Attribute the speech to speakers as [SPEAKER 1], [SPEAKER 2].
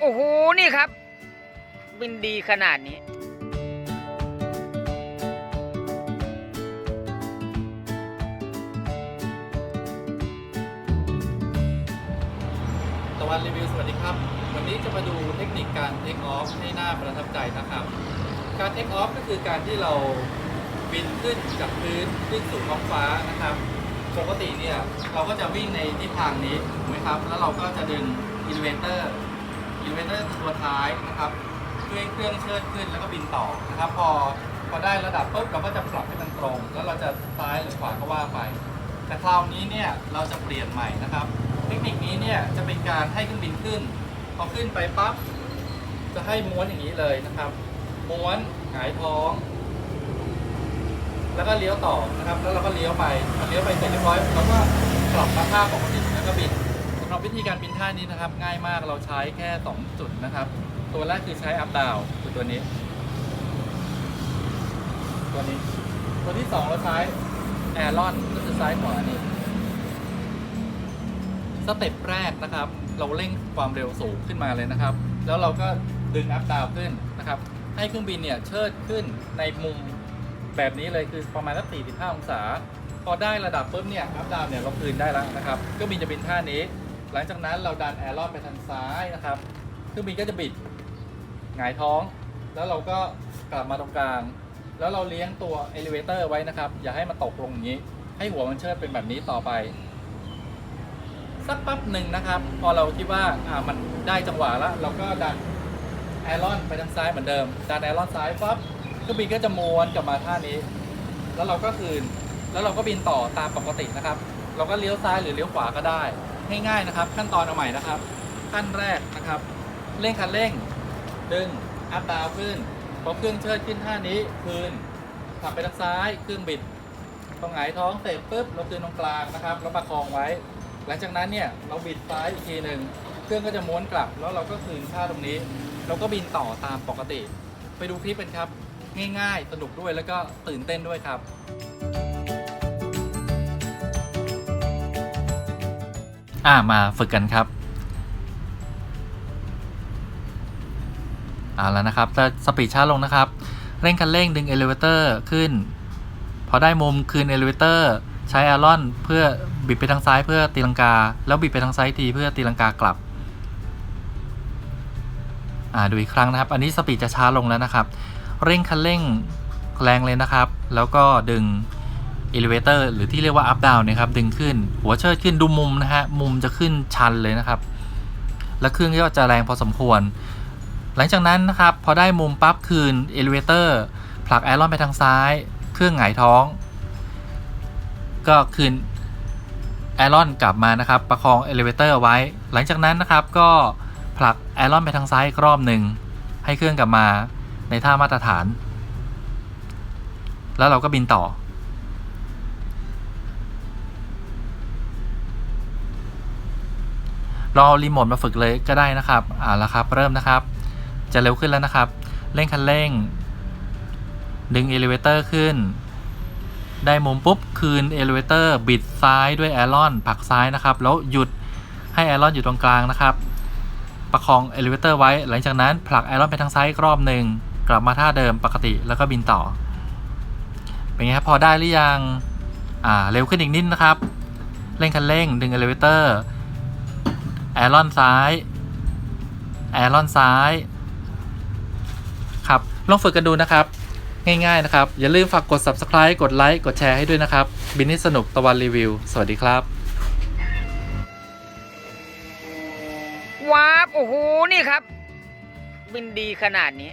[SPEAKER 1] โอ้โห นี่ครับ บินดีขนาดนี้
[SPEAKER 2] ตะวันรีวิวสวัสดีครับ วันนี้จะมาดูเทคนิคการเทคออฟให้หน้าประทับใจนะครับ การเทคออฟก็คือการที่เราบินขึ้นจากพื้นขึ้นสู่ท้องฟ้านะครับ ปกติเนี่ยเราก็จะวิ่งในทิศทางนี้ถูกไหมครับ แล้วเราก็จะดึงอิเลเวเตอร์ อิเลเวเตอร์ตัวท้ายนะครับเพื่อให้เครื่องเชิดขึ้นแล้วก็บินต่อนะครับพอพอได้ระดับปุ๊บเราก็จะปรับให้มันตรง แล้วเราจะซ้ายหรือขวาก็ว่าไป แต่คราวนี้เนี่ยเราจะเปลี่ยนใหม่นะครับ เทคนิคนี้เนี่ยจะเป็นการให้เครื่องบินขึ้น พอขึ้นไปปั๊บจะให้ม้วนอย่างนี้เลยนะครับม้วนหงายท้อง แล้วก็เลี้ยวต่อนะครับ แล้วเราก็เลี้ยวไปพอเลี้ยวไปเสร็จเรียบร้อยเราก็กลับมาท่าปกติแล้วก็บินำหรับวิธีการบินท่านี้นะครับ ง่ายมากเราใช้แค่ 2 จุดนะครับ ตัวแรกคือใช้ up down คือตัวนี้ ตัวนี้ ตัวที่ 2 เราใช้ air on ก็คือซ้ายขวานี่สเต็ปแรกนะครับ เราเร่งความเร็วสูงขึ้นมาเลยนะครับ แล้วเราก็ดึงอัพดาวขึ้นนะครับ ให้เครื่องบินเนี่ยเชิดขึ้นในมุมแบบนี้เลยคือประมาณสัก45 องศา พอได้ระดับปุ๊บเนี่ยอัพดาวเนี่ยเราคืนได้แล้วนะครับเครื่องบินจะบินท่านี้ หลังจากนั้นเราดันแอร์ลอนไปทางซ้ายนะครับเครื่องบินก็จะบิดหงายท้อง แล้วเราก็กลับมาตรงกลาง แล้วเราเลี้ยงตัวเอลิเวเตอร์ไว้นะครับ อย่าให้มันตกลงอย่างนี้ ให้หัวมันเชิดเป็นแบบนี้ต่อไป สักแป๊บหนึ่งนะครับ พอเราคิดว่าอ่ามันได้จังหวะแล้ว เราก็ดันแอรอนไปทางซ้ายเหมือนเดิม ดันแอรอนซ้ายปั๊บเครื่องบินก็จะม้วนกลับมาท่านี้ แล้วเราก็คืน แล้วเราก็บินต่อตามปกตินะครับ เราก็เลี้ยวซ้ายหรือเลี้ยวขวาก็ได้ ง่ายๆนะครับ ขั้นตอนเอาใหม่นะครับ ขั้นแรกนะครับเร่งคันเร่ง ดึงอัพดาวขึ้นพอเครื่องเชิดขึ้นท่านี้คืนขับไปทางซ้ายเครื่องบิดพอหงายท้องเสร็จปุ๊บเราคืนตรงกลางนะครับแล้วประคองไว้ หลังจากนั้นเนี่ยเราบิดซ้ายอีกทีหนึ่งเครื่องก็จะม้วนกลับ แล้วเราก็คืนท่าตรงนี้ เราก็บินต่อตามปกติ ไปดูคลิปกันครับ ง่ายๆ สนุกด้วยแล้วก็ตื่นเต้นด้วยครับ อ่ามาฝึกกันครับเอาแล้วนะครับจะสปีดช้าลงนะครับ เร่งคันเร่งดึงเอลิเวเตอร์ขึ้น พอได้มุมคืนเอลิเวเตอร์ใช้แอรอนเพื่อบิดไปทางซ้ายเพื่อตีลังกา แล้วบิดไปทางซ้ายทีเพื่อตีลังกากลับอ่าดูอีกครั้งนะครับ อันนี้สปีดจะช้าลงแล้วนะครับ เร่งคันเร่งแรงเลยนะครับ แล้วก็ดึง เอลิเวเตอร์หรือที่เรียกว่าอัพดาวนะครับดึงขึ้น หัวเชิดขึ้นดูมุมนะฮะมุมจะขึ้นชันเลยนะครับ และเครื่องก็จะแรงพอสมควร หลังจากนั้นนะครับพอได้มุมปั๊บคืนเอลิเวเตอร์ผลักแอรอนไปทางซ้าย เครื่องหงายท้อง ก็คืนแอรอนกลับมานะครับ ประคองเอลิเวเตอร์ไว้ หลังจากนั้นนะครับก็ผลักแอรอนไปทางซ้ายอีกรอบหนึ่งให้เครื่องกลับมาในท่ามาตรฐาน แล้วเราก็บินต่อ เราเอารีโมทมาฝึกเลยก็ได้นะครับอ่าแล้วครับ เริ่มนะครับ จะเร็วขึ้นแล้วนะครับ เร่งคันเร่ง ดึงเอลิเวเตอร์ขึ้น ได้มุมปุ๊บ คืนเอลิเวเตอร์บิดซ้ายด้วยแอรอนผลักซ้ายนะครับ แล้วหยุดให้แอรอนอยู่ตรงกลางนะครับ ประคองเอลิเวเตอร์ไว้ หลังจากนั้นผลักแอรอนไปทางซ้ายอีกรอบหนึ่งกลับมาท่าเดิมปกติแล้วก็บินต่อ เป็นไงครับพอได้หรือยัง อ่า เร็วขึ้นอีกนิดนะครับ เร่งคันเร่งดึงเอลิเวเตอร์ แอรอนซ้าย แอรอนซ้าย ครับ ลองฝึกกันดูนะครับ ง่ายๆนะครับ อย่าลืมฝากกด subscribe กดไลค์กดแชร์ให้ด้วยนะครับ บินนี่สนุกตะวันรีวิว สวัสดีครับ
[SPEAKER 1] ว้าบโอ้โห นี่ครับ บินดีขนาดนี้